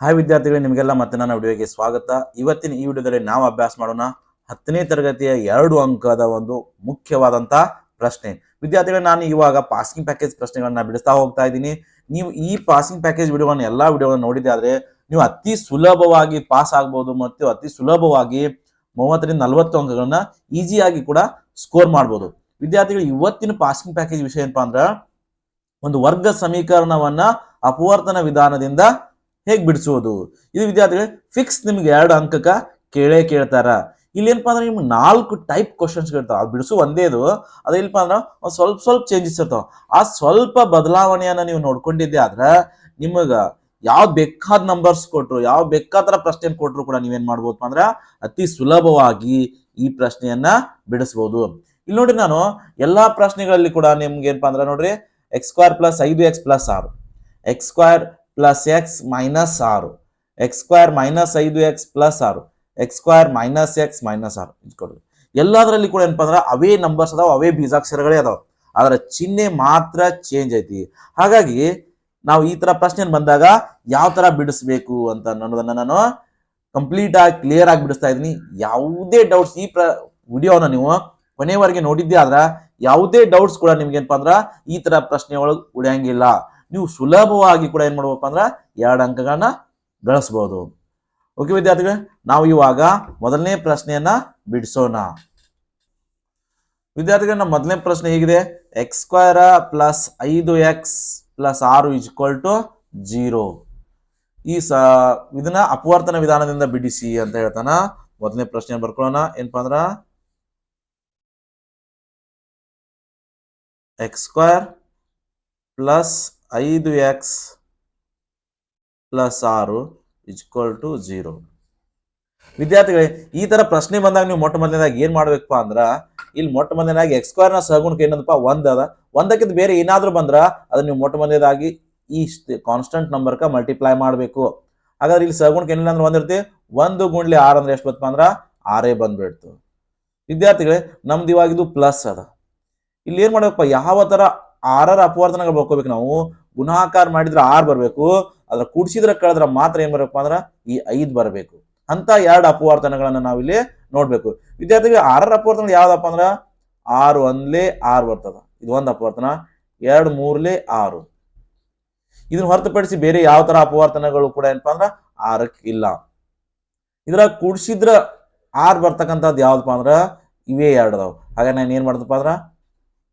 Hi ವಿದ್ಯಾರ್ಥಿಗಳೇ, ನಿಮಗೆಲ್ಲ ಮತ್ತೆ ನನ್ನ ವಿಡಿಯೋಗೆ ಸ್ವಾಗತ. ಇವತ್ತಿನ ಈ ವಿಡಿಯೋದಲ್ಲಿ ನಾವು ಅಭ್ಯಾಸ ಮಾಡೋಣ ಹತ್ತನೇ ತರಗತಿಯ ಎರಡು ಅಂಕದ ಒಂದು ಮುಖ್ಯವಾದಂತಹ ಪ್ರಶ್ನೆ. ವಿದ್ಯಾರ್ಥಿಗಳೇ, ನಾನು ಇವಾಗ ಪಾಸಿಂಗ್ ಪ್ಯಾಕೇಜ್ ಪ್ರಶ್ನೆಗಳನ್ನ ಬಿಡಿಸ್ತಾ ಹೋಗ್ತಾ ಇದ್ದೀನಿ. ನೀವು ಈ ಪಾಸಿಂಗ್ ಪ್ಯಾಕೇಜ್ ವಿಡಿಯೋವನ್ನು, ಎಲ್ಲಾ ವಿಡಿಯೋಗಳನ್ನ ನೋಡಿದ್ರೆ ನೀವು ಅತಿ ಸುಲಭವಾಗಿ ಪಾಸ್ ಆಗ್ಬೋದು ಮತ್ತು ಅತಿ ಸುಲಭವಾಗಿ ಮೂವತ್ತರಿಂದ ನಲವತ್ತು ಅಂಕಗಳನ್ನ ಈಸಿಯಾಗಿ ಕೂಡ ಸ್ಕೋರ್ ಮಾಡ್ಬೋದು. ವಿದ್ಯಾರ್ಥಿಗಳು, ಇವತ್ತಿನ ಪಾಸಿಂಗ್ ಪ್ಯಾಕೇಜ್ ವಿಷಯ ಏನಪ್ಪಾ ಅಂದ್ರ, ಒಂದು ವರ್ಗ ಸಮೀಕರಣವನ್ನ ಅಪವರ್ತನ ವಿಧಾನದಿಂದ ಹೇಗ್ ಬಿಡಿಸೋದು ಇದು ವಿದ್ಯಾರ್ಥಿಗಳೇ ಫಿಕ್ಸ್ ನಿಮ್ಗೆ ಎರಡು ಅಂಕಕ ಕೇಳೇ ಕೇಳ್ತಾರ. ಇಲ್ಲಿ ಏನಪ್ಪಾ ಅಂದ್ರೆ ನಿಮ್ಗೆ ನಾಲ್ಕು ಟೈಪ್ ಕ್ವಶನ್ಸ್ ಇರ್ತಾವ ಅದು ಬಿಡಿಸು ಒಂದೇ ಇದು ಇಲ್ಲಪ್ಪ ಅಂದ್ರೆ ಒಂದು ಸ್ವಲ್ಪ ಸ್ವಲ್ಪ ಚೇಂಜಸ್ ಇರ್ತಾವ. ಆ ಸ್ವಲ್ಪ ಬದಲಾವಣೆಯನ್ನ ನೀವು ನೋಡ್ಕೊಂಡಿದ್ದೆ ಆದ್ರೆ ನಿಮಗೆ ಯಾವ ಬೇಕಾದ ನಂಬರ್ಸ್ ಕೊಟ್ಟರು ಯಾವ ಬೇಕಾದ ಪ್ರಶ್ನೆ ಕೊಟ್ರು ಕೂಡ ನೀವೇನು ಮಾಡ್ಬೋದಪ್ಪ ಅಂದ್ರೆ ಅತಿ ಸುಲಭವಾಗಿ ಈ ಪ್ರಶ್ನೆಯನ್ನ ಬಿಡಿಸ್ಬೋದು. ಇಲ್ಲಿ ನೋಡಿ ನಾನು ಎಲ್ಲಾ ಪ್ರಶ್ನೆಗಳಲ್ಲಿ ಕೂಡ ನಿಮ್ಗೆ ಏನಪ್ಪಾ ಅಂದ್ರೆ ನೋಡ್ರಿ ಎಕ್ಸ್ ಸ್ಕ್ವೇರ್ ಪ್ಲಸ್ ಐದು ಎಕ್ಸ್ ಪ್ಲಸ್ ಆರು. X square plus x minus ಆರು ಎಕ್ಸ್ ಸ್ಕ್ವೇರ್ ಮೈನಸ್ ಐದು ಎಕ್ಸ್ ಪ್ಲಸ್ ಆರು ಎಕ್ಸ್ ಮೈನಸ್ ಎಕ್ಸ್ ಮೈನಸ್ ಆರು ಇಟ್ಕೊಡ್ರಿ ಎಲ್ಲದರಲ್ಲಿ ಕೂಡ ಏನಪ್ಪ ಅಂದ್ರೆ ಅವೇ ನಂಬರ್ಸ್ ಅದಾವ, ಅವೇ ಬೀಜಾಕ್ಷರಗಳೇ ಅದಾವ. ಅದರ ಚಿಹ್ನೆ ಮಾತ್ರ ಚೇಂಜ್ ಐತಿ. ಹಾಗಾಗಿ ನಾವು ಈ ತರ ಪ್ರಶ್ನೆ ಬಂದಾಗ ಯಾವ ತರ ಬಿಡಿಸ್ಬೇಕು ಅಂತ ಅನ್ನೋದನ್ನ ನಾನು ಕಂಪ್ಲೀಟ್ ಆಗಿ ಕ್ಲಿಯರ್ ಆಗಿ ಬಿಡಿಸ್ತಾ ಇದ್ದೀನಿ. ಯಾವುದೇ ಡೌಟ್ಸ್ ಈ ಪ್ರ, ವಿಡಿಯೋನ ನೀವು ಕೊನೆಯವರೆಗೆ ನೋಡಿದ್ದೆ ಆದ್ರೆ ಯಾವುದೇ ಡೌಟ್ಸ್ ಕೂಡ ನಿಮ್ಗೆ ಏನಪ್ಪಾ ಅಂದ್ರ ಈ ತರ ಪ್ರಶ್ನೆ ಒಳಗೆ ಉಳಿಯಂಗಿಲ್ಲ. ನೀವು ಸುಲಭವಾಗಿ ಕೂಡ ಏನ್ ಮಾಡ್ಬೇಕಪ್ಪ ಅಂದ್ರೆ ಎರಡು ಅಂಕಗಳನ್ನ ಗಳಿಸ್ಬೋದು. ಓಕೆ ವಿದ್ಯಾರ್ಥಿಗಳೇ, ನಾವು ಇವಾಗ ಮೊದಲನೇ ಪ್ರಶ್ನೆಯನ್ನ ಬಿಡಿಸೋಣ. ವಿದ್ಯಾರ್ಥಿಗಳ, ನಮ್ಮ ಮೊದಲನೇ ಪ್ರಶ್ನೆ ಹೇಗಿದೆ? ಎಕ್ಸ್ ಸ್ಕ್ವೇರ್ ಪ್ಲಸ್ ಐದು ಎಕ್ಸ್ ಪ್ಲಸ್ ಆರು ಇಜ್ಕೊಲ್ ಟು ಜೀರೋ ಈ ಸ, ಇದನ್ನ ಅಪವರ್ತನ ವಿಧಾನದಿಂದ ಬಿಡಿಸಿ ಅಂತ ಹೇಳ್ತಾನ. ಮೊದಲನೇ ಪ್ರಶ್ನೆ ಬರ್ಕೊಳ್ಳೋಣ. ಏನಪ್ಪಾ ಅಂದ್ರ? ಎಕ್ಸ್ ಸ್ಕ್ವೇರ್ ಪ್ಲಸ್ ಐದು ಎಕ್ಸ್ ಪ್ಲಸ್ ಆರು ಇಜ್ಕೊಲ್ ಟು ಜೀರೋ. ವಿದ್ಯಾರ್ಥಿಗಳೇ, ಈ ತರ ಪ್ರಶ್ನೆ ಬಂದಾಗ ನೀವು ಮೊಟ್ಟ ಮೊದಲನೇದಾಗಿ ಏನ್ ಮಾಡ್ಬೇಕಪ್ಪ ಅಂದ್ರ, ಇಲ್ಲಿ ಮೊಟ್ಟ ಮೊದಲನೇದಾಗಿ ಎಕ್ಸ್ನ ಸಹಗುಣಕ್ಕೆ ಏನಂದಪ್ಪ ಒಂದ್ ಅದ. ಒಂದಕ್ಕಿಂತ ಬೇರೆ ಏನಾದ್ರೂ ಬಂದ್ರ, ಅದನ್ನ ನೀವು ಮೊಟ್ಟ ಮೊದಲನೇದಾಗಿ ಈ ಕಾನ್ಸ್ಟಂಟ್ ಕ ಮಲ್ಟಿಪ್ಲೈ ಮಾಡಬೇಕು. ಹಾಗಾದ್ರೆ ಇಲ್ಲಿ ಸಹಗುಣಕ್ಕೆ ಏನಿಲ್ಲ ಅಂದ್ರೆ ಒಂದಿರ್ತಿ ಒಂದು ಗುಂಡ್ಲಿ ಆರ್ ಅಂದ್ರೆ ಎಷ್ಟು ಬತ್ತಪ್ಪ ಅಂದ್ರ, ಆರೇ ಬಂದ್ಬಿಡ್ತು. ವಿದ್ಯಾರ್ಥಿಗಳೇ, ನಮ್ದು ಇವಾಗ ಇದು ಪ್ಲಸ್ ಅದ. ಇಲ್ಲಿ ಏನ್ ಮಾಡ್ಬೇಕಪ್ಪ, ಯಾವ ತರ ಆರರ ಅಪವರ್ತನಗಳು ಬರ್ಕೋಬೇಕು ನಾವು? ಗುಣಾಕಾರ ಮಾಡಿದ್ರೆ ಆರ್ ಬರಬೇಕು, ಅದ್ರ ಕೂಡಿಸಿದ್ರೆ ಕಳೆದ್ರೆ ಮಾತ್ರ ಏನ್ ಬರಬೇಕು ಅಂದ್ರೆ ಈ ಐದ್ ಬರಬೇಕು. ಅಂತ ಎರಡು ಅಪವರ್ತನಗಳನ್ನ ನಾವಿಲ್ಲಿ ನೋಡ್ಬೇಕು. ವಿದ್ಯಾರ್ಥಿಗೆ ಆರರ ಅಪವರ್ತನ ಯಾವ್ದಪ್ಪ ಅಂದ್ರ ಆರು ಒಂದ್ಲೆ ಆರು ಬರ್ತದ. ಇದು ಒಂದು ಅಪವರ್ತನ, ಎರಡು ಮೂರ್ಲೆ ಆರು. ಇದನ್ನ ಹೊರತುಪಡಿಸಿ ಬೇರೆ ಯಾವ ತರ ಅಪವರ್ತನಗಳು ಕೂಡ ಏನಪ್ಪ ಅಂದ್ರ ಆರಕ್ಕೆ ಇಲ್ಲ. ಇದ್ರ ಕೂಡಿಸಿದ್ರ ಆರ್ ಬರ್ತಕ್ಕಂಥದ್ದು ಯಾವ್ದಪ್ಪ ಅಂದ್ರ ಇವೇ ಎರಡು ಅದಾವ. ಹಾಗೆ ನಾನು ಏನ್ ಮಾಡ್ದಪ್ಪ ಅಂದ್ರ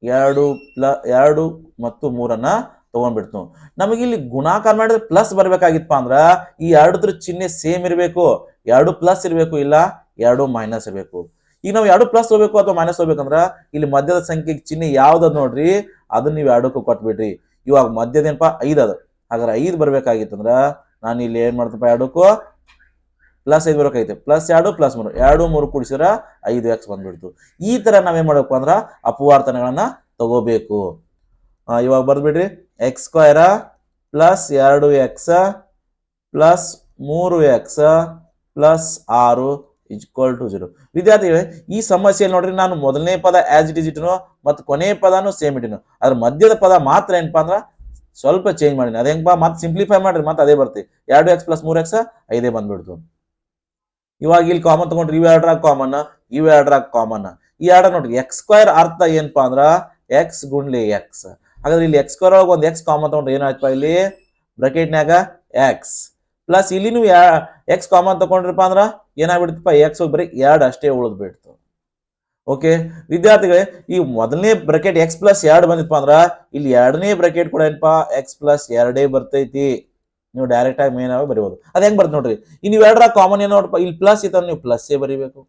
ಎರಡು ಪ್ಲ, ಎರಡು ಮತ್ತು ಮೂರನ್ನ ತಗೊಂಡ್ಬಿಡ್ತು. ನಮಗೆ ಇಲ್ಲಿ ಗುಣಾಕಾರ ಮಾಡಿದ್ರೆ ಪ್ಲಸ್ ಬರ್ಬೇಕಾಗಿತ್ತಪ್ಪ ಅಂದ್ರ ಈ ಎರಡದ್ರ ಚಿಹ್ನೆ ಸೇಮ್ ಇರಬೇಕು. ಎರಡು ಪ್ಲಸ್ ಇರಬೇಕು ಇಲ್ಲ, ಎರಡು ಮೈನಸ್ ಇರಬೇಕು. ಈಗ ನಾವು ಎರಡು ಪ್ಲಸ್ ಹೋಗ್ಬೇಕು ಅಥವಾ ಮೈನಸ್ ಹೋಗ್ಬೇಕಂದ್ರ ಇಲ್ಲಿ ಮಧ್ಯದ ಸಂಖ್ಯೆ ಚಿಹ್ನೆ ಯಾವ್ದದ್ ನೋಡ್ರಿ, ಅದನ್ನ ನೀವು ಎರಡಕ್ಕೂ ಕೊಟ್ಬಿಡ್ರಿ. ಇವಾಗ ಮಧ್ಯದ ಐದು ಅದು. ಹಾಗಾದ್ರೆ ಐದು ಬರ್ಬೇಕಾಗಿತ್ತಂದ್ರ ನಾನು ಇಲ್ಲಿ ಏನ್ ಮಾಡ್ತಪ್ಪ ಎರಡಕ್ಕೂ? ಪ್ಲಸ್ ಐದು ಬರ್ಬೇಕಾಗಿತ್ತು. ಪ್ಲಸ್ ಎರಡು ಪ್ಲಸ್ ಮೂರು. ಎರಡು, ಮೂರು ಕೂಡಿಸಿದ್ರ ಐದು ಎಕ್ಸ್ ಬಂದ್ಬಿಡ್ತು. ಈ ತರ ನಾವೇನ್ ಮಾಡ್ಬೇಕು ಅಂದ್ರ ಅಪವಾರ್ತನಗಳನ್ನ ತಗೋಬೇಕು. ಇವಾಗ ಬರ್ದ್ಬಿಡ್ರಿ. ಎಕ್ಸ್ ಸ್ಕ್ವೇರ ಪ್ಲಸ್ ಎರಡು ಎಕ್ಸ ಪ್ಲಸ್ ಮೂರು ಎಕ್ಸ ಪ್ಲಸ್ ಆರು ಈಕ್ವಲ್ ಟು ಜೀರೋ ವಿದ್ಯಾರ್ಥಿಗಳೇ, ಈ ಸಮಸ್ಯೆಯಲ್ಲಿ ನೋಡ್ರಿ, ನಾನು ಮೊದಲನೇ ಪದ ಆಸ್ ಇಟ್ ಇಸ್ ಇಟ್ಟನು, ಮತ್ತು ಕೊನೆಯ ಪದನೂ ಸೇಮ್ ಇಟ್ಟಿನ. ಅದ್ರ ಮಧ್ಯದ ಪದ ಮಾತ್ರ ಏನಪ್ಪಾ ಅಂದ್ರೆ, ಸ್ವಲ್ಪ ಚೇಂಜ್ ಮಾಡೀನಿ. ಅದ ಹೆಂಗಪ್ಪ ಮತ್ತೆ ಸಿಂಪ್ಲಿಫೈ ಮಾಡ್ರಿ, ಮತ್ತೆ ಅದೇ ಬರ್ತಿ ಎರಡು ಎಕ್ಸ್ ಪ್ಲಸ್ ಮೂರು ಎಕ್ಸ್ ಐದೇ ಬಂದ್ಬಿಡ್ತು. ಇವಾಗ ಇಲ್ಲಿ ಕಾಮನ್ ತಗೊಂಡ್ರಿ, ಇವ್ ಎರಡ್ರ ಕಾಮನ್ ಇವ್ ಎರಡ್ರ ಕಾಮನ್ ಈ ಎರಡ ನೋಡ್ರಿ ಎಕ್ಸ್ ಸ್ಕ್ವೇರ್ ಅರ್ಥ ಏನಪ್ಪಾ ಅಂದ್ರ ಎಕ್ಸ್ ಗುಂಡ್ಲಿ ಎಕ್ಸ್ ಹಾಗಾದ್ರೆ ಇಲ್ಲಿ ಎಕ್ಸ್ ಸ್ಕ್ವೇರ್ ಒಳಗೆ ಒಂದು ಎಕ್ಸ್ ಕಾಮನ್ ತಗೊಂಡ್ರೆ ಏನಾಯ್ತಪ್ಪ ಇಲ್ಲಿ? ಬ್ರಕೆಟ್ನ್ಯಾಗ ಎಕ್ಸ್ ಪ್ಲಸ್ ಇಲ್ಲಿ ನೀವು ಎಕ್ಸ್ ಕಾಮನ್ ತಗೊಂಡ್ರಪ್ಪ ಅಂದ್ರೆ ಏನಾಗ್ಬಿಡ್ತಪ್ಪ? ಎಕ್ಸ್ ಬರೀ ಎರಡು ಅಷ್ಟೇ ಉಳಿದ್ಬಿಡ್ತು. ಓಕೆ ವಿದ್ಯಾರ್ಥಿಗಳೇ, ಈ ಮೊದಲನೇ ಬ್ರಕೆಟ್ ಎಕ್ಸ್ ಪ್ಲಸ್ ಎರಡು ಬಂದಿತ್ತಪ್ಪ ಅಂದ್ರೆ ಇಲ್ಲಿ ಎರಡನೇ ಬ್ರಕೆಟ್ ಕೂಡ ಏನಪ್ಪ? ಎಕ್ಸ್ ಪ್ಲಸ್ ಎರಡೇ ಬರ್ತೈತಿ. ನೀವು ಡೈರೆಕ್ಟ್ ಆಗಿ ಮೇನ್ ಆಗಿ ಬರೀಬಹುದು ಅದ್ ಹೆಂಗ್ ಬರ್ತದೆ ನೋಡ್ರಿ? ಇನ್ನು ನೀವು ಎರಡರ ಕಾಮನ್ ಏನೋ ನೋಡಪ್ಪ ಇಲ್ಲಿ ಪ್ಲಸ್ ಇತ್ತ ನೀವು ಪ್ಲಸ್ಸೇ ಬರೀಬೇಕು.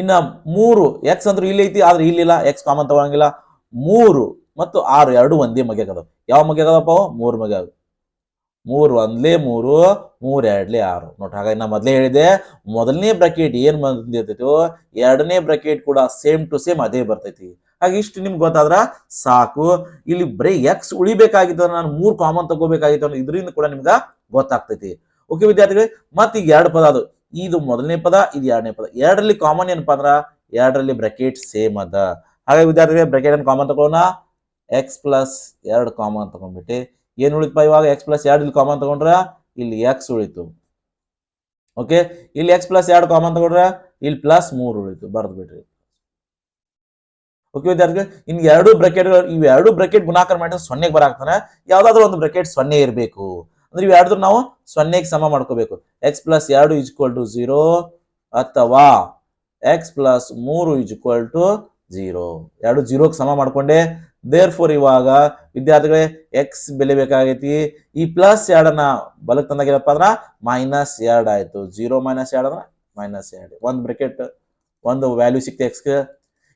ಇನ್ನ ಮೂರು ಎಕ್ಸ್ ಅಂದ್ರೆ ಇಲ್ಲಿ ಐತಿ, ಆದ್ರೆ ಇಲ್ಲಿಲ್ಲ ಎಕ್ಸ್ ಕಾಮನ್ ತಗೊಳಂಗಿಲ್ಲ. ಮೂರು ಮತ್ತು ಆರು, ಎರಡು ಒಂದೇ ಮಗ್ಯಾಗದ ಯಾವ ಮಗ್ಯಾಗದಪ್ಪ? ಮೂರು ಮಗ್ಯಾಗ. ಮೂರು, ಒಂದ್ಲೇ ಮೂರು ಮೂರು, ಎರಡ್ಲೇ ಆರು. ನೋಡ್ರಿ, ಹಾಗಾಗಿ ನಾ ಮೊದಲೇ ಹೇಳಿದೆ ಮೊದಲನೇ ಬ್ರಕೆಟ್ ಏನು ಬಂದಿರ್ತೈತೋ, ಎರಡನೇ ಬ್ರಕೆಟ್ ಕೂಡ ಸೇಮ್ ಟು ಸೇಮ್ ಅದೇ ಬರ್ತೈತಿ. ಹಾಗೆ ಇಷ್ಟು ನಿಮ್ಗೆ ಗೊತ್ತಾದ್ರ ಸಾಕು. ಇಲ್ಲಿ ಬರೀ ಎಕ್ಸ್ ಉಳಿಬೇಕಾಗಿತ್ತು ನಾನು ಮೂರು ಕಾಮನ್ ತಗೋಬೇಕಾಗಿತ್ತು ಅನ್ನೋ ಇದರಿಂದ ಕೂಡ ನಿಮ್ಗೆ ಗೊತ್ತಾಗ್ತೈತಿ. ಓಕೆ ವಿದ್ಯಾರ್ಥಿಗಳೇ, ಮತ್ತೆ ಈಗ ಎರಡು ಪದ ಅದು. ಇದು ಮೊದಲನೇ ಪದ, ಇದು ಎರಡನೇ ಪದ. ಎರಡರಲ್ಲಿ ಕಾಮನ್ ಏನಪ್ಪಾ ಅಂದ್ರ, ಎರಡರಲ್ಲಿ ಬ್ರಕೆಟ್ ಸೇಮ್ ಅದ. ಹಾಗಾಗಿ ವಿದ್ಯಾರ್ಥಿಗಳೇ, ಬ್ರಕೆಟ್ ಅನ್ನು ಕಾಮನ್ ತಗೊಳ್ಳೋಣ? ಎಕ್ಸ್ ಪ್ಲಸ್ ಎರಡು ಕಾಮನ್ ತಗೊಂಡ್ಬಿಟ್ಟು. ಏನ್ ಉಳಿತಪ್ಪ ಇವಾಗ? ಎಕ್ಸ್ ಪ್ಲಸ್ ಎರಡು ಇಲ್ಲಿ ಕಾಮನ್ ತಗೊಂಡ್ರ? ಇಲ್ಲಿ ಎಕ್ಸ್ ಉಳಿತು. ಓಕೆ ಇಲ್ಲಿ ಎಕ್ಸ್ ಪ್ಲಸ್ ಎರಡು ಕಾಮನ್ ತಗೊಂಡ್ರೆ? ಇಲ್ಲಿ ಪ್ಲಸ್ ಮೂರು ಉಳಿತು. ಬರ್ದು ಬಿಡ್ರಿ. ಓಕೆ ವಿದ್ಯಾರ್ಥಿ ಇನ್ ಎರಡು ಬ್ರಕೆಟ್ ಇವ್ ಎರಡು ಬ್ರಕೆಟ್ ಗುಣಾಕಾರ ಮಾಡಿದ್ರೆ ಸೊನ್ನೆಗೆ ಬರಾಕ್ತಾನೆ. ಯಾವ್ದಾದ್ರು ಒಂದು ಬ್ರಕೆಟ್ ಸೊನ್ನೆ ಇರಬೇಕು. ಅಂದ್ರೆ ಇವು ಎರಡು ನಾವು ಸೊನ್ನೆಗೆ ಸಮ ಮಾಡ್ಕೋಬೇಕು. ಎಕ್ಸ್ ಪ್ಲಸ್ ಎರಡು ಇಜ್ಕ್ವಲ್ ಟು ಝೀರೋ ಅಥವಾ ಎಕ್ಸ್ ಪ್ಲಸ್ ಮೂರು ಇಜ್ಕ್ವಲ್ ಟು ಝೀರೋ ಎರಡು ಜೀರೋಗೆ ಸಮ ಮಾಡ್ಕೊಂಡೆ. ದೇರ್ ಫೋರ್ ಇವಾಗ ವಿದ್ಯಾರ್ಥಿಗಳೇ ಎಕ್ಸ್ ಬೆಲೆ ಬೇಕಾಗೈತಿ ಈ ಪ್ಲಸ್ ಎರಡನ್ನ ಬಲಕ್ ತಂದಾಗಿರಪ್ಪ ಅಂದ್ರ ಮೈನಸ್ ಎರಡು ಆಯ್ತು. ಜೀರೋ ಮೈನಸ್ ಎರಡು ಅಂದ್ರ ಮೈನಸ್ ಎರಡು. ಒಂದು ಬ್ರಿಕೆಟ್ ಒಂದು ವ್ಯಾಲ್ಯೂ ಸಿಕ್ತಿ ಎಕ್ಸ್ಗೆ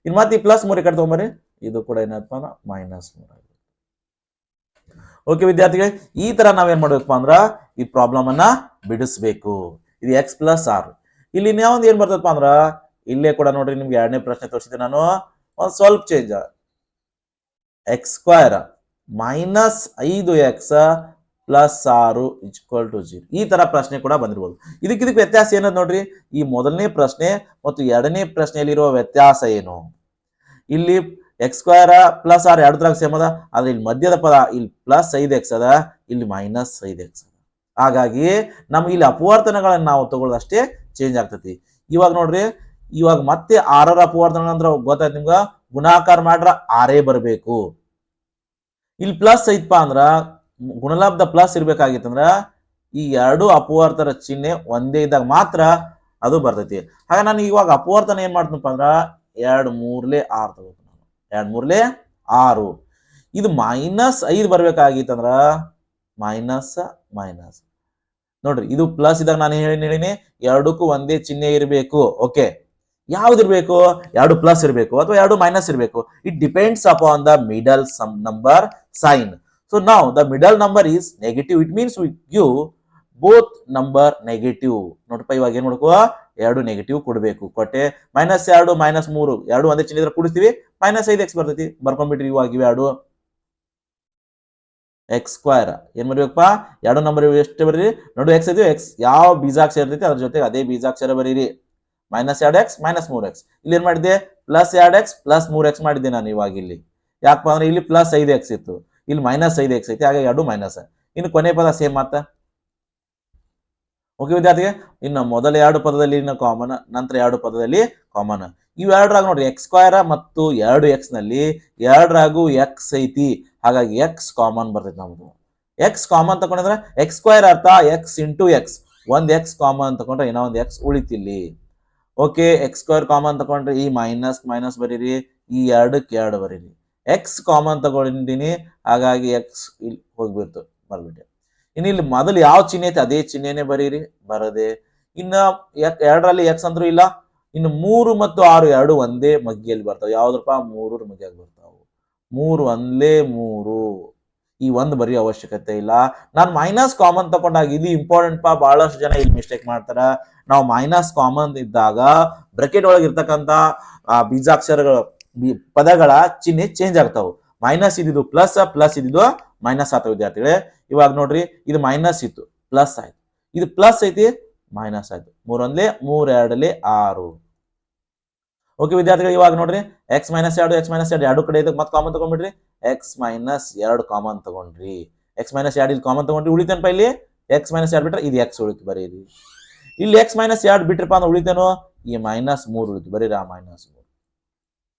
ಇನ್ ಮತ್ತೆ ಈ ಪ್ಲಸ್ ಮೂರು ಕಡೆ ತಗೊಂಬರಿ ಇದು ಕೂಡ ಏನಪ್ಪ ಅಂದ್ರ ಮೈನಸ್ ಮೂರು ಓಕೆ ವಿದ್ಯಾರ್ಥಿಗಳೇ, ಈ ತರ ನಾವೇನ್ ಮಾಡ್ಬೇಕಪ್ಪ ಅಂದ್ರ ಈ ಪ್ರಾಬ್ಲಮ್ ಅನ್ನ ಬಿಡಿಸ್ಬೇಕು. ಇದು ಎಕ್ಸ್ ಪ್ಲಸ್ ಆರ್ ಇಲ್ಲಿ ಇನ್ನೊಂದು ಏನ್ ಬರ್ತದಪ್ಪ ಅಂದ್ರ, ಇಲ್ಲೇ ಕೂಡ ನೋಡ್ರಿ ನಿಮ್ಗೆ ಎರಡನೇ ಪ್ರಶ್ನೆ ತೋರಿಸಿದೆ ನಾನು. ಒಂದ್ ಸ್ವಲ್ಪ ಚೇಂಜ್ ಎಕ್ಸ್ ಸ್ಕ್ವೇರ್ ಮೈನಸ್ ಐದು ಎಕ್ಸ್ ಪ್ಲಸ್ ಆರು ಇಕ್ವಲ್ ಟು ಜೀರೋ ಈ ತರ ಪ್ರಶ್ನೆ ಕೂಡ ಬಂದಿರ್ಬೋದು. ಇದಕ್ಕೆ ಇದಕ್ಕೆ ವ್ಯತ್ಯಾಸ ಏನದ ನೋಡ್ರಿ? ಈ ಮೊದಲನೇ ಪ್ರಶ್ನೆ ಮತ್ತು ಎರಡನೇ ಪ್ರಶ್ನೆಯಲ್ಲಿರುವ ವ್ಯತ್ಯಾಸ ಏನು? ಇಲ್ಲಿ ಎಕ್ಸ್ ಸ್ಕ್ವೇರ್ ಪ್ಲಸ್ ಆರ್ ಎರಡರಾಗ ಸೇಮ್ ಅದ, ಆದ್ರೆ ಇಲ್ಲಿ ಮಧ್ಯದ ಪದ ಇಲ್ಲಿ ಪ್ಲಸ್ ಐದು ಎಕ್ಸ್ ಅದ, ಇಲ್ಲಿ ಮೈನಸ್ ಐದು ಎಕ್ಸ್ ಅದ. ಹಾಗಾಗಿ ನಮ್ಗೆ ಇಲ್ಲಿ ಅಪವರ್ತನಗಳನ್ನು ನಾವು ತಗೊಳ್ಳೋದಷ್ಟೇ ಚೇಂಜ್ ಆಗ್ತೈತಿ. ಇವಾಗ ನೋಡ್ರಿ, ಇವಾಗ ಮತ್ತೆ ಆರರ ಅಪವರ್ತನ ಅಂದ್ರೆ ಗೊತ್ತಾಯ್ತು ನಿಮ್ಗ? ಗುಣಾಕಾರ ಮಾಡ್ರ ಆರೇ ಬರಬೇಕು. ಇಲ್ಲಿ ಪ್ಲಸ್ ಐತಪ್ಪ ಅಂದ್ರ ಗುಣಲಬ್ಧ ಪ್ಲಸ್ ಇರ್ಬೇಕಾಗಿತ್ತಂದ್ರ, ಈ ಎರಡು ಅಪವರ್ತರ ಚಿಹ್ನೆ ಒಂದೇ ಇದ್ದಾಗ ಮಾತ್ರ ಅದು ಬರ್ತೈತಿ. ಹಾಗೆ ನಾನು ಇವಾಗ ಅಪವರ್ತನ ಏನ್ ಮಾಡ್ತೀನಪ್ಪ ಅಂದ್ರ, ಎರಡು ಮೂರ್ಲೆ ಆರು ತಗೋತೀನಿ ನಾನು. ಎರಡು ಮೂರ್ಲೆ ಆರು. ಇದು ಮೈನಸ್ ಐದು ಬರ್ಬೇಕಾಗಿತ್ತಂದ್ರ ಮೈನಸ್ ಮೈನಸ್ ನೋಡ್ರಿ, ಇದು ಪ್ಲಸ್ ಇದ್ದಾಗ ನಾನು ಹೇಳಿ ಹೇಳಿನಿ ಎರಡಕ್ಕೂ ಒಂದೇ ಚಿಹ್ನೆ ಇರಬೇಕು. ಓಕೆ ಯಾವ್ದಿರ್ಬೇಕು? ಎರಡು ಪ್ಲಸ್ ಇರಬೇಕು ಅಥವಾ ಎರಡು ಮೈನಸ್ ಇರಬೇಕು. It depends upon the middle some number sign so ನಾವು the middle number is negative it means we give both number negative ನೋಡಪ್ಪ ಇವಾಗ ಏನ್ ಮಾಡ್ಕೋ? ಎರಡು ನೆಗೆಟಿವ್ ಕೊಡಬೇಕು. ಕೊಟ್ಟೆ ಮೈನಸ್ ಎರಡು ಮೈನಸ್ ಮೂರು. ಎರಡು ಒಂದೇ ಚಿನ್ನ ಕೂಡಿಸ್ತೀವಿ. ಮೈನಸ್ ಐದು ಎಕ್ಸ್ ಬರ್ತೈತಿ. ಬರ್ಕೊಂಡ್ಬಿಟ್ರಿ ಇವಾಗ ಇವು ಎರಡು. ಎಕ್ಸ್ ಸ್ಕ್ವೇರ್ ಏನ್ ಬರೀಬೇಕಪ್ಪ? ಎರಡು ನಂಬರ್ ಎಷ್ಟು ಬರೀರಿ? ನೋಡು ಎಕ್ಸ್ ಇದೆಯೋ ಎಕ್ಸ್ ಯಾವ ಬೀಜಾಕ್ಷರ ಇರ್ತೈತಿ, ಅದ್ರ ಜೊತೆಗೆ ಅದೇ ಬೀಜಾಕ್ಷರ ಬರೀರಿ. ಮೈನಸ್ ಎರಡು ಎಕ್ಸ್ ಮೈನಸ್ ಮೂರ್ ಎಕ್ಸ್ ಇಲ್ಲಿ ಏನ್ ಮಾಡಿದೆ ಪ್ಲಸ್ ಎರಡು ಎಕ್ಸ್ ಪ್ಲಸ್ ಮೂರ್ ಎಕ್ಸ್ ಮಾಡಿದ್ದೆ ನಾನು ಇವಾಗ ಇಲ್ಲಿ. ಯಾಕಪ್ಪ ಅಂದ್ರೆ ಇಲ್ಲಿ ಪ್ಲಸ್ ಐದು ಎಕ್ಸ್ ಇತ್ತು. ಇಲ್ಲಿ ಮೈನಸ್ ಐದು ಎಕ್ಸ್ ಐತಿ, ಹಾಗಾಗಿ ಎರಡು ಮೈನಸ್ ಇನ್ನು ಕೊನೆ ಪದ ಸೇಮ್ ಆತ ಓಕೆ ವಿದ್ಯಾರ್ಥಿಗೆ, ಇನ್ನು ಮೊದಲ ಎರಡು ಪದದಲ್ಲಿ ಇನ್ನು ಕಾಮನ್ ನಂತರ ಎರಡು ಪದದಲ್ಲಿ ಕಾಮನ್ ಇವೆರಡರಾಗ ನೋಡ್ರಿ ಎಕ್ಸ್ ಸ್ಕ್ವೇರ್ ಮತ್ತು ಎರಡು ಎಕ್ಸ್ನಲ್ಲಿ ಎರಡರಾಗೂ ಎಕ್ಸ್ ಐತಿ. ಹಾಗಾಗಿ ಎಕ್ಸ್ ಕಾಮನ್ ಬರ್ತೈತಿ ನಮ್ದು. ಎಕ್ಸ್ ಕಾಮನ್ ತಗೊಂಡ್ರೆ ಎಕ್ಸ್ ಸ್ಕ್ವೇರ್ ಅರ್ಥ ಎಕ್ಸ್ ಇಂಟು ಎಕ್ಸ್ ಒಂದ್ ಎಕ್ಸ್ ಕಾಮನ್ ತಗೊಂಡ್ರೆ ಇನ್ನೊಂದು ಎಕ್ಸ್ ಉಳಿತಿಲ್ಲಿ. ಓಕೆ ಎಕ್ಸ್ ಸ್ಕ್ವೇರ್ ಕಾಮನ್ ತಗೊಂಡ್ರೆ ಈ ಮೈನಸ್ ಮೈನಸ್ ಬರೀರಿ, ಈ ಎರಡಕ್ಕೆ ಎರಡು ಬರೀರಿ. ಎಕ್ಸ್ ಕಾಮನ್ ತಗೊಂಡಿನಿ ಹಾಗಾಗಿ ಎಕ್ಸ್ ಇಲ್ಲಿ ಹೋಗ್ಬಿಡ್ತು, ಬರ್ಬಿಟ್ಟೆ. ಇನ್ನು ಇಲ್ಲಿ ಮೊದಲು ಯಾವ ಚಿಹ್ನೆ ಐತೆ, ಅದೇ ಚಿಹ್ನೆನೆ ಬರೀರಿ, ಬರದೆ. ಇನ್ನ ಎರಡರಲ್ಲಿ ಎಕ್ಸ್ ಅಂದ್ರೂ ಇಲ್ಲ, ಇನ್ನು ಮೂರು ಮತ್ತು ಆರು ಎರಡು ಒಂದೇ ಮಗ್ಗಿಯಲ್ಲಿ ಬರ್ತಾವೆ. ಯಾವ್ದ್ರಪ್ಪ? ಮೂರು ಮಗ್ಗಿಯಾಗಿ ಬರ್ತಾವು. ಮೂರು ಒಂದೇ ಮೂರು. ಈ ಒಂದು ಬರೀ ಅವಶ್ಯಕತೆ ಇಲ್ಲ. ನಾನು ಮೈನಸ್ ಕಾಮನ್ ತಗೊಂಡಾಗ ಇದು ಇಂಪಾರ್ಟೆಂಟ್ ಪಾ, ಬಹಳಷ್ಟು ಜನ ಇಲ್ಲಿ ಮಿಸ್ಟೇಕ್ ಮಾಡ್ತಾರ. ನಾವು ಮೈನಸ್ ಕಾಮನ್ ಇದ್ದಾಗ ಬ್ರಕೆಟ್ ಒಳಗೆ ಇರ್ತಕ್ಕಂತ ಬೀಜಾಕ್ಷರಗಳ ಪದಗಳ ಚಿಹ್ನೆ ಚೇಂಜ್ ಆಗ್ತಾವೆ. ಮೈನಸ್ ಇದ್ದಿದ್ದು ಪ್ಲಸ್ ಪ್ಲಸ್ ಇದ್ದಿದ್ದು ಮೈನಸ್ ಆಗ್ತಾವ ವಿದ್ಯಾರ್ಥಿಗಳೇ. ಇವಾಗ ನೋಡ್ರಿ, ಇದು ಮೈನಸ್ ಇತ್ತು ಪ್ಲಸ್ ಆಯ್ತು. ಇದು ಪ್ಲಸ್ ಐತಿ ಮೈನಸ್ ಆಯ್ತು. ಮೂರೊಂದ್ಲೆ ಮೂರ್ ಎರಡಲ್ಲಿ ಆರು. ಓಕೆ ವಿದ್ಯಾರ್ಥಿಗಳು, ಇವಾಗ ನೋಡ್ರಿ ಎಕ್ಸ್ ಮೈನಸ್ ಎರಡು ಎಕ್ಸ್ ಮೈನಸ್ ಎರಡು ಎರಡು ಕಡೆ ಇದಕ್ಕೆ ಮತ್ತೆ ಕಾಮನ್ ತಗೊಂಡ್ಬಿಡ್ರಿ. ಎಕ್ಸ್ ಮೈನಸ್ ಎರಡು ಕಾಮನ್ ತಗೊಂಡ್ರಿ. ಎಕ್ಸ್ ಮೈನಸ್ ಎರಡು ಇಲ್ಲಿ ಕಾಮನ್ ತಗೊಂಡ್ರಿ, ಉಳಿತೇನಪ್ಪ ಇಲ್ಲಿ? ಎಕ್ಸ್ ಮೈನಸ್ ಎರಡು ಬಿಟ್ರೆ ಇದು ಎಕ್ಸ್ ಉಳಿತು ಬರೀರಿ. ಇಲ್ಲಿ ಎಕ್ಸ್ ಮೈನಸ್ ಎರಡು ಬಿಟ್ರಪ್ಪ ಅಂದ್ರೆ ಉಳಿತೇನೋ? ಈ ಮೈನಸ್ ಮೂರು ಉಳಿತು. ಬರೀರಿ ಆ ಮೈನಸ್ ಮೂರು.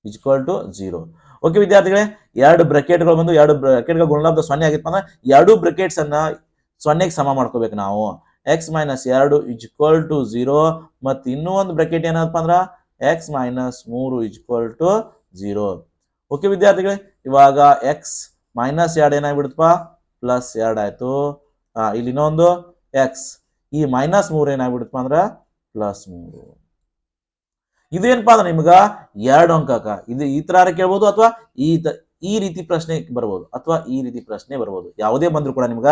ಇಜ್ಕ್ವಲ್ ಟು ಜೀರೋ ಓಕೆ ವಿದ್ಯಾರ್ಥಿಗಳೇ, ಎರಡು ಬ್ರಕೆಟ್ಗಳು ಬಂದು, ಎರಡು ಬ್ರಕೆಟ್ಗಳ ಗುಣಲಬ್ಧ ಸೊನ್ನೆ ಆಗಿತ್ತು ಅಂದ್ರೆ ಎರಡು ಬ್ರಕೆಟ್ಸ್ ಅನ್ನ ಸೊನ್ನೆಗೆ ಸಮ ಮಾಡ್ಕೋಬೇಕು ನಾವು. ಎಕ್ಸ್ ಮೈನಸ್ ಎರಡು ಇಜ್ಕ್ವಲ್ ಟು ಜೀರೋ ಮತ್ತು ಇನ್ನೂ ಒಂದು ಬ್ರಕೆಟ್ ಏನಪ್ಪ ಅಂದ್ರೆ? ಎಕ್ಸ್ ಮೈನಸ್ ಮೂರು ಇಜ್ಕ್ವಲ್ ಟು ಜೀರೋ ಓಕೆ ವಿದ್ಯಾರ್ಥಿಗಳೇ, ಇವಾಗ ಎಕ್ಸ್ ಮೈನಸ್ ಎರಡು ಏನಾಗ್ಬಿಡುತ್ತಪ್ಪ? ಪ್ಲಸ್ ಎರಡು ಆಯ್ತು. ಇಲ್ಲಿ ಇನ್ನೊಂದು ಎಕ್ಸ್ ಈ ಮೈನಸ್ ಮೂರು ಏನಾಗ್ಬಿಡುತ್ತಪ್ಪ ಅಂದ್ರ ಪ್ಲಸ್ ಮೂರು. ಇದೇನಪ್ಪ ಅಂದ್ರೆ ನಿಮ್ಗ ಎರಡು ಅಂಕಕ ಇದು ಈ ತರ ಕೇಳ್ಬೋದು ಅಥವಾ ಈ ಈ ರೀತಿ ಪ್ರಶ್ನೆ ಬರ್ಬೋದು ಅಥವಾ ಈ ರೀತಿ ಪ್ರಶ್ನೆ ಬರ್ಬೋದು. ಯಾವುದೇ ಬಂದ್ರು ಕೂಡ ನಿಮ್ಗ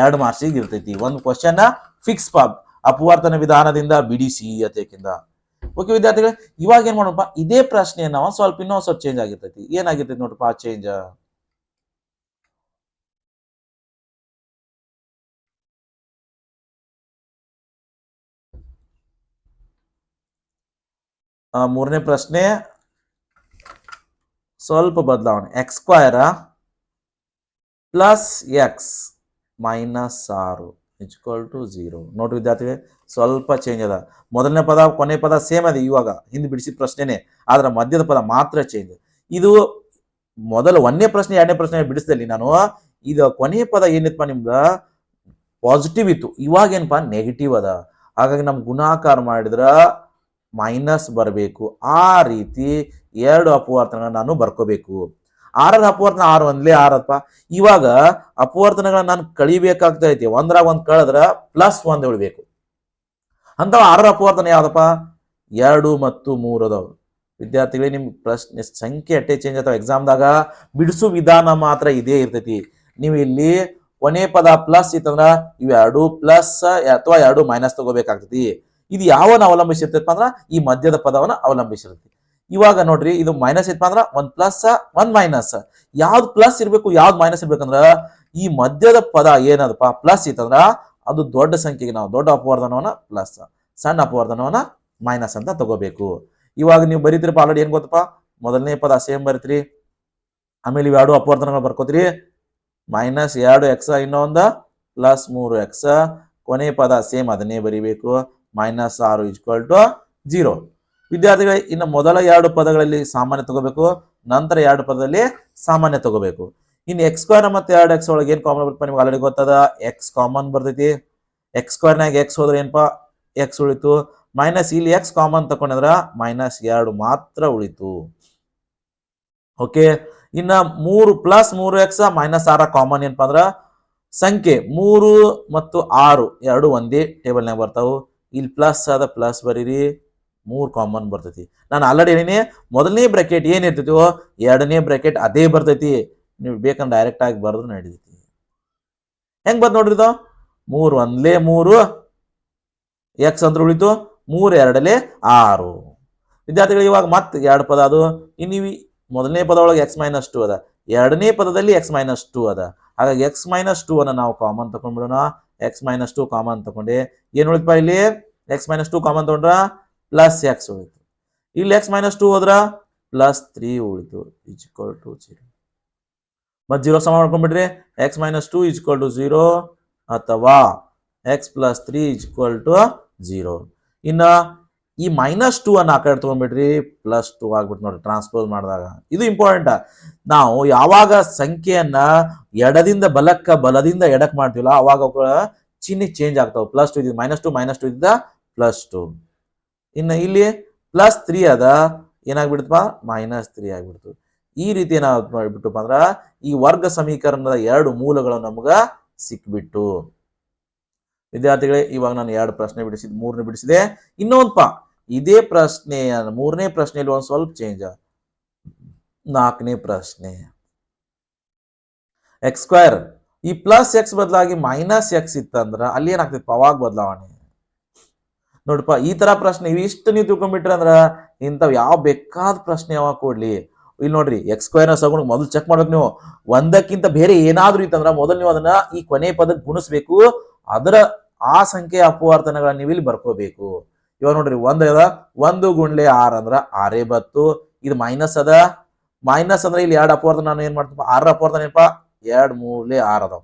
ಎರಡು ಮಾರ್ಕ್ಸಿಗೆ ಇರ್ತೈತಿ. ಒಂದು ಕ್ವಶನ್ ಫಿಕ್ಸ್ ಪಾಪ್ ಅಪವರ್ತನ ವಿಧಾನದಿಂದ ಬಿಡಿಸಿ ಅತೇಕಿಂದ ಓಕೆ ವಿದ್ಯಾರ್ಥಿಗಳು, ಇವಾಗ ಏನ್ ಮಾಡೋಣಪ್ಪ? ಇದೇ ಪ್ರಶ್ನೆ ನಾವು ಸ್ವಲ್ಪ ಇನ್ನೊಂದ್ ಸ್ವಲ್ಪ ಚೇಂಜ್ ಆಗಿರ್ತೈತಿ. ಏನಾಗಿರ್ತೈತಿ ನೋಡಪ್ಪ ಆ ಚೇಂಜ್ ಮೂರನೇ ಪ್ರಶ್ನೆ. ಸ್ವಲ್ಪ ಬದಲಾವಣೆ. X square plus x minus ಆರು. ಇಜ್ಕೊಲ್ ಟು ಝೀರೋ ನೋಡ್ರಿ ವಿದ್ಯಾರ್ಥಿಗಳೇ, ಸ್ವಲ್ಪ ಚೇಂಜ್ ಅದ. ಮೊದಲನೇ ಪದ ಕೊನೆ ಪದ ಸೇಮ್ ಅದೇ ಇವಾಗ. ಹಿಂದೆ ಬಿಡಿಸಿದ ಪ್ರಶ್ನೆನೇ. ಆದ್ರೆ ಮಧ್ಯದ ಪದ ಮಾತ್ರ ಚೇಂಜ್ ಇದು ಮೊದಲು ಒಂದನೇ ಪ್ರಶ್ನೆ, ಎರಡನೇ ಪ್ರಶ್ನೆ ಬಿಡಿಸಿದಲ್ಲಿ ನಾನು, ಇದು ಕೊನೆಯ ಪದ ಏನಿತ್ತಪ್ಪ ನಿಮ್ಗೆ? ಪಾಸಿಟಿವ್ ಇತ್ತು. ಇವಾಗ ಏನಪ್ಪ? ನೆಗೆಟಿವ್ ಅದ. ಹಾಗಾಗಿ ನಮ್ಮ ಗುಣಾಕಾರ ಮಾಡಿದ್ರ ಮೈನಸ್ ಬರಬೇಕು. ಆ ರೀತಿ ಎರಡು ಅಪವರ್ತನ ನಾನು ಬರ್ಕೋಬೇಕು. ಆರದ ಅಪವರ್ತನ ಆರು ಒಂದ್ಲೇ ಆರಪ್ಪ. ಇವಾಗ ಅಪವರ್ತನಗಳ ನಾನು ಕಳಿಬೇಕಾಗ್ತಾ ಐತಿ. ಒಂದ್ರಾಗ ಒಂದ್ ಕಳೆದ್ರ ಪ್ಲಸ್ ಒಂದ್ ಉಳಿಬೇಕು. ಅಂತ ಆರರ ಅಪವರ್ತನ ಯಾವ್ದಪ್ಪ? ಎರಡು ಮತ್ತು ಮೂರು ಅದಾವ. ವಿದ್ಯಾರ್ಥಿಗಳಿಗೆ ನಿಮ್ಗೆ ಪ್ರಶ್ನೆ ಸಂಖ್ಯೆ ಅಟ್ಟೆ ಚೇಂಜ್ ಆಗ್ತಾವ. ಎಕ್ಸಾಮ್ದಾಗ ಬಿಡಿಸು ವಿಧಾನ ಮಾತ್ರ ಇದೇ ಇರ್ತೈತಿ. ನೀವು ಇಲ್ಲಿ ಕೊನೆ ಪದ ಪ್ಲಸ್ ಇತ್ತಂದ್ರ ಇವ್ ಎರಡು ಪ್ಲಸ್ ಅಥವಾ ಎರಡು ಮೈನಸ್ ತಗೋಬೇಕಾಗ್ತೈತಿ. ಇದು ಯಾವನ್ನ ಅವಲಂಬಿಸಿರ್ತೈತಪ್ಪ ಅಂದ್ರ ಈ ಮಧ್ಯದ ಪದವನ್ನ ಅವಲಂಬಿಸಿರ್ತೈತಿ. ಇವಾಗ ನೋಡ್ರಿ, ಇದು ಮೈನಸ್ ಇತ್ತು ಅಂದ್ರೆ ಒಂದ್ ಪ್ಲಸ್ ಒಂದ್ ಮೈನಸ್ ಯಾವ್ದು ಪ್ಲಸ್ ಇರ್ಬೇಕು, ಯಾವ್ದು ಮೈನಸ್ ಇರ್ಬೇಕಂದ್ರ, ಈ ಮಧ್ಯದ ಪದ ಏನದಪ್ಪ? ಪ್ಲಸ್ ಇತ್ತಂದ್ರ, ಅದು ದೊಡ್ಡ ಸಂಖ್ಯೆಗೆ ನಾವು ದೊಡ್ಡ ಅಪವರ್ಧನವನ್ನ ಪ್ಲಸ್ ಸಣ್ಣ ಅಪವರ್ಧನವನ್ನ ಮೈನಸ್ ಅಂತ ತಗೋಬೇಕು. ಇವಾಗ ನೀವು ಬರೀತಿರಪ್ಪ ಆಲ್ರೆಡಿ ಏನ್ ಗೊತ್ತಪ್ಪ? ಮೊದಲನೇ ಪದ ಸೇಮ್ ಬರೀತೀರಿ. ಆಮೇಲೆ ಇವೆರಡು ಅಪವರ್ಧನಗಳು ಬರ್ಕೋತೀರಿ. ಮೈನಸ್ ಎರಡು ಎಕ್ಸ ಇನ್ನೊಂದ ಪ್ಲಸ್ ಮೂರು ಎಕ್ಸ ಕೊನೆ ಪದ ಸೇಮ್ ಅದನ್ನೇ ಬರೀಬೇಕು. ಮೈನಸ್ ಆರು ಇಜ್ಕೊಲ್ ಟು ಜೀರೋ ವಿದ್ಯಾರ್ಥಿಗಳೇ, ಇನ್ನು ಮೊದಲ ಎರಡು ಪದಗಳಲ್ಲಿ ಸಾಮಾನ್ಯ ತಗೋಬೇಕು, ನಂತರ ಎರಡು ಪದದಲ್ಲಿ ಸಾಮಾನ್ಯ ತಗೋಬೇಕು. ಇನ್ನು ಎಕ್ಸ್ ಸ್ಕ್ವೇರ್ ಮತ್ತೆ ಎರಡು ಎಕ್ಸ್ ಒಳಗೆ ಏನ್ ಕಾಮನ್ ಬರುತ್ತೆ ನಿಮ್ಗೆ ಆಲ್ರೆಡಿ ಗೊತ್ತದ? ಎಕ್ಸ್ ಕಾಮನ್ ಬರ್ತೈತಿ. ಎಕ್ಸ್ ಸ್ಕ್ವೇರ್ನಾಗ ಎಕ್ಸ್ ಹೋದ್ರೆ ಏನಪ್ಪ ಎಕ್ಸ್ ಉಳಿತು. ಮೈನಸ್ ಇಲ್ಲಿ ಎಕ್ಸ್ ಕಾಮನ್ ತಗೊಂಡ್ರ ಮೈನಸ್ ಎರಡು ಮಾತ್ರ ಉಳಿತು. ಓಕೆ ಇನ್ನ ಮೂರು ಪ್ಲಸ್ ಮೂರು ಎಕ್ಸ್ ಮೈನಸ್ ಆರ ಕಾಮನ್ ಏನಪ್ಪ ಅಂದ್ರ? ಸಂಖ್ಯೆ ಮೂರು ಮತ್ತು ಆರು ಎರಡು ಒಂದೇ ಟೇಬಲ್ನಾಗ ಬರ್ತಾವು. ಇಲ್ಲಿ ಪ್ಲಸ್ ಆದ ಪ್ಲಸ್ ಬರೀರಿ. ಮೂರು ಕಾಮನ್ ಬರ್ತೈತಿ. ನಾನು ಆಲ್ರೆಡಿ ಏನೇನೆ ಮೊದಲನೇ ಬ್ರಾಕೆಟ್ ಏನ್ ಇರ್ತೈತಿವೋ ಎರಡನೇ ಬ್ರಾಕೆಟ್ ಅದೇ ಬರ್ತೈತಿ. ನೀವು ಬೇಕಂದ್ರೆ ಡೈರೆಕ್ಟ್ ಆಗಿ ಬರೆದ್ರು ನಡೀತೈತಿ. ಹೆಂಗ್ ನೋಡ್ರಿ ಇದು? ಮೂರು ಒಂದಲೇ ಮೂರು ಎಕ್ಸ್ ಅಂದ್ರೆ ಉಳಿತು, ಮೂರು ಎರಡಲೇ ಆರು. ವಿದ್ಯಾರ್ಥಿಗಳು ಇವಾಗ ಮತ್ತೆ ಎರಡು ಪದ ಅದು? ಇನ್ನು ಮೊದಲನೇ ಪದ ಒಳಗೆ ಎಕ್ಸ್ ಮೈನಸ್ ಟು ಅದ. ಎರಡನೇ ಪದದಲ್ಲಿ ಎಕ್ಸ್ ಮೈನಸ್ ಟು ಅದ. ಹಾಗಾಗಿ ಎಕ್ಸ್ ಮೈನಸ್ ಟು ಅನ್ನ ನಾವು ಕಾಮನ್ ತಗೊಂಡ್ಬಿಡೋಣ ಎಕ್ಸ್ ಮೈನಸ್ ಟು ಕಾಮನ್ ತಗೊಂಡೆ ಏನು ಉಳಿತಪ್ಪ ಇಲ್ಲಿ? ಎಕ್ಸ್ ಮೈನಸ್ ಟು ಕಾಮನ್ ತಗೊಂಡ್ರ ಪ್ಲಸ್ ಎಕ್ಸ್ ಉಳಿತು. ಇಲ್ಲಿ ಎಕ್ಸ್ ಮೈನಸ್ ಟು ಹೋದ್ರ? ಪ್ಲಸ್ ತ್ರೀ ಉಳಿತು ಇಜ್ಕೊಲ್ ಟು ಜೀರೋ ಮತ್ತೆ ಜೀರೋ ಸಮ ಮಾಡ್ಕೊಂಡ್ಬಿಡ್ರಿ x minus two equal to zero ಅಥವಾ x plus three equal to zero ಇನ್ನು ಈ ಮೈನಸ್ ಟೂ ಅನ್ನ ಆ ಕಡೆ ತಗೊಂಡ್ಬಿಡ್ರಿ ಪ್ಲಸ್ ಟೂ ಆಗ್ಬಿಟ್ಟು ನೋಡ್ರಿ ಟ್ರಾನ್ಸ್ಪೋಸ್ ಮಾಡಿದಾಗ. ಇದು ಇಂಪಾರ್ಟೆಂಟ್ ನಾವು ಯಾವಾಗ ಸಂಖ್ಯೆಯನ್ನ ಎಡದಿಂದ ಬಲಕ್ಕೆ ಬಲದಿಂದ ಎಡಕ್ಕೆ ಮಾಡ್ತೀವಲ್ಲ, ಅವಾಗ ಚಿಹ್ನೆ ಚೇಂಜ್ ಆಗ್ತಾವೆ. ಪ್ಲಸ್ ಟು ಇದ್ದಿದ್ದು ಮೈನಸ್ ಟು ಮೈನಸ್ ಟು ಇದ್ದ ಪ್ಲಸ್ ಟು ಇನ್ನು ಇಲ್ಲಿ ಪ್ಲಸ್ ತ್ರೀ ಅದ ಏನಾಗ್ಬಿಡ್ತಪ್ಪ? ಮೈನಸ್ ತ್ರೀ ಆಗ್ಬಿಡ್ತು. ಈ ರೀತಿ ಏನಾಗ್ಬಿಟ್ಟು ಮಾಡ್ಬಿಟ್ಟಪ್ಪ ಅಂದ್ರ, ಈ ವರ್ಗ ಸಮೀಕರಣದ ಎರಡು ಮೂಲಗಳು ನಮಗ ಸಿಕ್ಬಿಟ್ಟು. ವಿದ್ಯಾರ್ಥಿಗಳೇ, ಇವಾಗ ನಾನು ಎರಡು ಪ್ರಶ್ನೆ ಬಿಡಿಸಿದ್, ಮೂರನೇ ಬಿಡಿಸಿದೆ. ಇನ್ನೊಂದಪ್ಪ ಇದೇ ಪ್ರಶ್ನೆ, ಮೂರನೇ ಪ್ರಶ್ನೆಯಲ್ಲಿ ಒಂದು ಸ್ವಲ್ಪ ಚೇಂಜ್ ನಾಲ್ಕನೇ ಪ್ರಶ್ನೆ. ಎಕ್ಸ್ ಸ್ಕ್ವೇರ್ ಈ ಪ್ಲಸ್ ಎಕ್ಸ್ ಬದಲಾಗಿ ಮೈನಸ್ ಎಕ್ಸ್ ಇತ್ತಂದ್ರ, ಅಲ್ಲಿ ಏನಾಗ್ತೈತಿ ಅವಾಗ ಬದಲಾವಣೆ. ನೋಡಪ್ಪ ಈ ತರ ಪ್ರಶ್ನೆ ಇವಿಷ್ಟು ನೀವು ತಿಳ್ಕೊಂಡ್ಬಿಟ್ರೆ ಅಂದ್ರ ಇಂಥವ್ ಯಾವ ಬೇಕಾದ ಪ್ರಶ್ನೆ ಯಾವಾಗ ಕೊಡ್ಲಿ. ಇಲ್ಲಿ ನೋಡ್ರಿ ಎಕ್ಸ್ ಸ್ಕ್ವೇರ್ ಸಗುಣ ಮೊದಲು ಚೆಕ್ ಮಾಡ್ಬೇಕು ನೀವು. ಒಂದಕ್ಕಿಂತ ಬೇರೆ ಏನಾದ್ರೂ ಇತ್ತಂದ್ರ ಮೊದಲು ನೀವು ಅದನ್ನ ಈ ಕೊನೆ ಪದಕ್ಕೆ ಗುಣಿಸ್ಬೇಕು. ಅದರ ಆ ಸಂಖ್ಯೆಯ ಅಪವರ್ತನಗಳನ್ನ ನೀವು ಇಲ್ಲಿ ಬರ್ಕೋಬೇಕು. ಇವಾಗ ನೋಡ್ರಿ, ಒಂದ್ ಅದ, ಒಂದು ಗುಂಡ್ಲೆ ಆರ್ ಅಂದ್ರ ಆರೇ ಬತ್ತು. ಇದು ಮೈನಸ್ ಅದ. ಮೈನಸ್ ಅಂದ್ರೆ ಇಲ್ಲಿ ಎರಡು ಅಪವರ್ತನ ನಾನು ಏನ್ ಮಾಡ್ತಪ್ಪ ಆರ ಅಪವರ್ತನ ಏನಪ್ಪ? ಎರಡ್ ಮೂರ್ಲೆ ಆರ್ ಅದಾವ.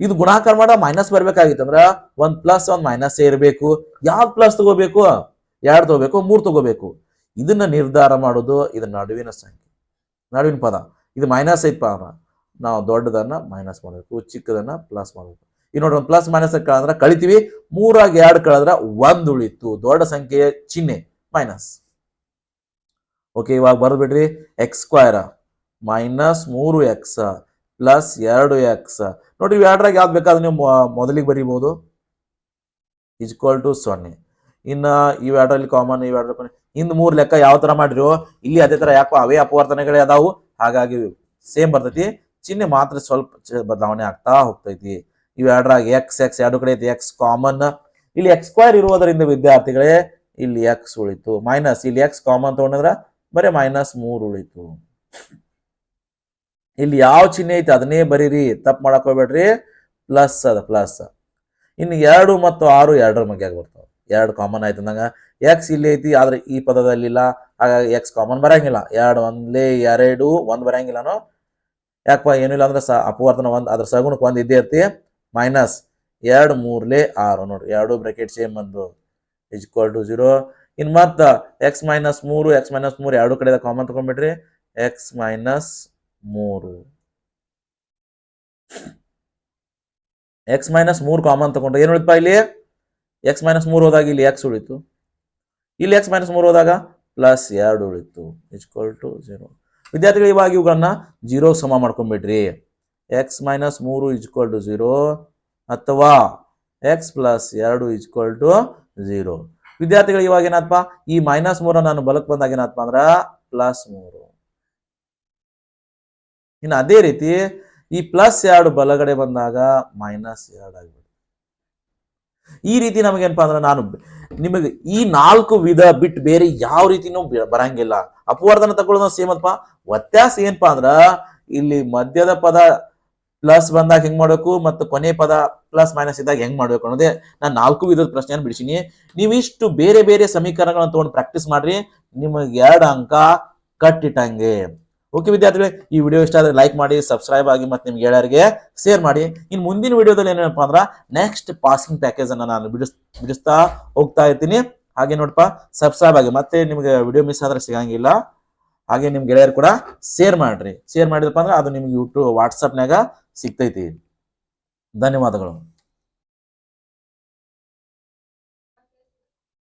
ಇದು ಗುಣಾಕಾರ ಮಾಡ ಮೈನಸ್ ಬರ್ಬೇಕಾಗಿತ್ತಂದ್ರ ಒಂದ್ ಪ್ಲಸ್ ಒಂದ್ ಮೈನಸ್ ಇರಬೇಕು. ಯಾವ್ದು ಪ್ಲಸ್ ತಗೋಬೇಕು? ಎರಡು ತಗೋಬೇಕು, ಮೂರು ತಗೋಬೇಕು. ಇದನ್ನ ನಿರ್ಧಾರ ಮಾಡೋದು ಇದು ನಡುವಿನ ಸಂಖ್ಯೆ. ನಡುವಿನ ಪದ. ಇದು ಮೈನಸ್ ಐತಪ್ಪ ಪದ. ನಾವು ದೊಡ್ಡದನ್ನ ಮೈನಸ್ ಮಾಡಬೇಕು, ಚಿಕ್ಕದನ್ನ ಪ್ಲಸ್ ಮಾಡಬೇಕು. ಈಗ ನೋಡ್ರಿ ಒಂದು ಪ್ಲಸ್ ಮೈನಸ್ ಕಳೆದ್ರ ಕಳಿತೀವಿ. ಮೂರಾಗ ಎರಡು ಕಳೆದ್ರ ಒಂದ್ ಉಳಿತು. ದೊಡ್ಡ ಸಂಖ್ಯೆಯ ಚಿಹ್ನೆ ಮೈನಸ್ ಓಕೆ ಇವಾಗ ಬರ್ದ್ಬಿಡ್ರಿ ಎಕ್ಸ್ ಸ್ಕ್ವೇರ್ ಮೈನಸ್ ಮೂರು ಎಕ್ಸ್ ಪ್ಲಸ್ ಎರಡು ಎಕ್ಸ್ ನೋಡಿ, ಇವ್ ಎರಡ್ರಾಗ ಯಾವ್ದು ಬೇಕಾದ್ರೆ ನೀವು ಮೊದಲಿಗೆ ಬರೀಬಹುದು ಇಜ್ಕೊಲ್ ಟು ಸೊನ್ನೆ. ಇನ್ನು ಇವ್ ಎರಡರಲ್ಲಿ ಕಾಮನ್ ಇವ್ ಎರಡರಲ್ಲಿ ಹಿಂದ್ ಮೂರು ಲೆಕ್ಕ ಯಾವ ತರ ಮಾಡಿರೋ ಇಲ್ಲಿ ಅದೇ ತರ ಯಾಕೋ ಅವೇ ಅಪವರ್ತನೆಗಳೇ ಅದಾವು. ಹಾಗಾಗಿ ಸೇಮ್ ಬರ್ತೈತಿ. ಚಿಹ್ನೆ ಮಾತ್ರ ಸ್ವಲ್ಪ ಬದಲಾವಣೆ ಆಗ್ತಾ ಹೋಗ್ತೈತಿ. ಇವ್ ಎರಡರಾಗ ಎಕ್ಸ್ ಎಕ್ಸ್ ಎರಡು ಕಡೆ ಐತಿ. ಎಕ್ಸ್ ಕಾಮನ್ ಇಲ್ಲಿ ಎಕ್ಸ್ ಸ್ಕ್ವೇರ್ ಇರುವುದರಿಂದ ವಿದ್ಯಾರ್ಥಿಗಳೇ, ಇಲ್ಲಿ ಎಕ್ಸ್ ಉಳಿತು. ಮೈನಸ್ ಇಲ್ಲಿ ಎಕ್ಸ್ ಕಾಮನ್ ತಗೊಂಡ್ರ ಬರೀ ಮೈನಸ್ ಮೂರು ಉಳಿತು. ಇಲ್ಲಿ ಯಾವ ಚಿಹ್ನೆ ಐತಿ ಅದನ್ನೇ ಬರೀರಿ, ತಪ್ಪು ಮಾಡಕ್ ಹೋಗ್ಬೇಡ್ರಿ. ಪ್ಲಸ್ ಅದ, ಪ್ಲಸ್. ಇನ್ನು ಎರಡು ಮತ್ತು ಆರು ಎರಡರ ಮಗ್ಯಾಗ ಬರ್ತಾವೆ. ಎರಡು ಕಾಮನ್ ಆಯ್ತು ಅಂದಾಗ ಎಕ್ಸ್ ಇಲ್ಲಿ ಐತಿ, ಆದ್ರೆ ಈ ಪದದಲ್ಲಿ ಇಲ್ಲ ಹಾಗಾಗಿ ಎಕ್ಸ್ ಕಾಮನ್ ಬರಂಗಿಲ್ಲ. ಎರಡು ಒಂದ್ಲೇ ಎರಡು, ಒಂದ್ ಬರಂಗಿಲ್ಲನೋ ಯಾಕಪ್ಪ ಏನಿಲ್ಲ ಅಂದ್ರೆ ಸ ಅಪವರ್ತನ ಒಂದು, ಅದ್ರ ಸಗುಣಕ್ಕೆ ಒಂದು ಇದ್ದೇ ಇರ್ತಿ. ಮೈನಸ್ ಎರಡು ಮೂರ್ಲೆ ಆರು ನೋಡ್ರಿ. ಎರಡು ಬ್ರಾಕೆಟ್ ಸೇಮ್ ಬಂದು ಈಕ್ವಲ್ ಟು ಜೀರೋ ಇನ್ ಮತ್ತೆ ಎಕ್ಸ್ ಮೈನಸ್ ಮೂರು ಎಕ್ಸ್ ಮೈನಸ್ ಮೂರು ಎರಡು ಕಡೆ ಕಾಮನ್ ತಗೊಂಡ್ಬಿಡ್ರಿ. ಎಕ್ಸ್ ಮೈನಸ್ ಮೂರು. ಎಕ್ಸ್ ಮೈನಸ್ ಮೂರು ಕಾಮನ್ ತಗೊಂಡ್ರೆ ಏನು ಉಳಿತಪ್ಪ ಇಲ್ಲಿ? ಎಕ್ಸ್ ಮೈನಸ್ ಮೂರು ಹೋದಾಗ ಇಲ್ಲಿ ಎಕ್ಸ್ ಉಳಿತು. ಇಲ್ಲಿ ಎಕ್ಸ್ ಮೈನಸ್ ಮೂರು ಹೋದಾಗ ಪ್ಲಸ್ ಎರಡು ಉಳಿತು. ಇಸ್ಕ್ವಲ್ ಟು ಜೀರೋ ವಿದ್ಯಾರ್ಥಿಗಳು ಇವಾಗ ಇವುಗಳನ್ನ ಜೀರೋ ಸಮ ಮಾಡ್ಕೊಂಡ್ಬಿಡ್ರಿ. ಎಕ್ಸ್ ಮೈನಸ್ ಮೂರು ಇಸ್ಕ್ವಲ್ ಟು ಝೀರೋ ಅಥವಾ ಎಕ್ಸ್ ಪ್ಲಸ್ ಎರಡು ಇಸ್ಕ್ವಲ್ ಟು ಜೀರೋ ವಿದ್ಯಾರ್ಥಿಗಳು ಇವಾಗ ಏನಪ್ಪ ಈ ಮೈನಸ್ ಮೂರ ನಾನು ಬಲಕ್ ಬಂದಾಗ ಏನಪ್ಪ ಅಂದ್ರ ಪ್ಲಸ್ ಮೂರು. ಇನ್ನು ಅದೇ ರೀತಿ ಈ ಪ್ಲಸ್ ಎರಡು ಬಲಗಡೆ ಬಂದಾಗ ಮೈನಸ್ ಎರಡು ಆಗಿಬಿಡುತ್ತೆ. ಈ ರೀತಿ ನಮಗೇನಪ್ಪ ಅಂದ್ರೆ ನಾನು ನಿಮಗೆ ಈ ನಾಲ್ಕು ವಿಧ ಬಿಟ್ಟು ಬೇರೆ ಯಾವ ರೀತಿನೂ ಬರಂಗಿಲ್ಲ. ಅಪವರ್ಧನ ತಗೊಳ್ಳೋದು ಸೇಮ್ ಅಪ್ಪ ವ್ಯತ್ಯಾಸ ಏನಪ್ಪಾ ಅಂದ್ರ ಇಲ್ಲಿ ಮಧ್ಯದ ಪದ ಪ್ಲಸ್ ಬಂದಾಗ ಹೆಂಗ್ ಮಾಡಬೇಕು ಮತ್ತು ಕೊನೆ ಪದ ಪ್ಲಸ್ ಮೈನಸ್ ಇದ್ದಾಗ ಹೆಂಗ್ ಮಾಡ್ಬೇಕು ಅನ್ನೋದೇ ನಾನು ನಾಲ್ಕು ವಿಧದ ಪ್ರಶ್ನೆಯನ್ನು ಬಿಡಿಸಿನಿ. ನೀವಿಷ್ಟು ಬೇರೆ ಬೇರೆ ಸಮೀಕರಣಗಳನ್ನ ತಗೊಂಡು ಪ್ರಾಕ್ಟೀಸ್ ಮಾಡ್ರಿ, ನಿಮಗೆ ಎರಡು ಅಂಕ ಕಟ್ಟಿಟ್ಟಂಗೆ. ಓಕೆ ವಿದ್ಯಾರ್ಥಿಗಳೇ, ಈ ವಿಡಿಯೋ ಇಷ್ಟ ಆದರೆ ಲೈಕ್ ಮಾಡಿ ಸಬ್ಸ್ಕ್ರೈಬ್ ಆಗಿ ಮತ್ತೆ ನಿಮ್ಗೆ ಗೆಳೆಯರಿಗೆ ಶೇರ್ ಮಾಡಿ. ಇನ್ನು ಮುಂದಿನ ವಿಡಿಯೋದಲ್ಲಿ ಏನಪ್ಪ ಅಂದ್ರೆ ನೆಕ್ಸ್ಟ್ ಪಾಸಿಂಗ್ ಪ್ಯಾಕೇಜ್ ಅನ್ನ ನಾನು ಬಿಡಿಸ್, ಬಿಡಿಸ್ತಾ ಹೋಗ್ತಾ ಇರ್ತೀನಿ. ಹಾಗೆ ನೋಡಪ್ಪ ಸಬ್ಸ್ಕ್ರೈಬ್ ಆಗಿ. ಮತ್ತೆ ನಿಮಗೆ ವಿಡಿಯೋ ಮಿಸ್ ಆದರೆ ಸಿಗಂಗಿಲ್ಲ. ಹಾಗೆ ನಿಮ್ಮ ಗೆಳೆಯರು ಕೂಡ ಶೇರ್ ಮಾಡಿರಿ. ಶೇರ್ ಮಾಡಿದ್ರಪ್ಪ ಅಂದ್ರೆ ಅದು ನಿಮ್ಗೆ ಯೂಟ್ಯೂಬ್ ವಾಟ್ಸಪ್ನಾಗ ಸಿಗ್ತೈತಿ. ಧನ್ಯವಾದಗಳು.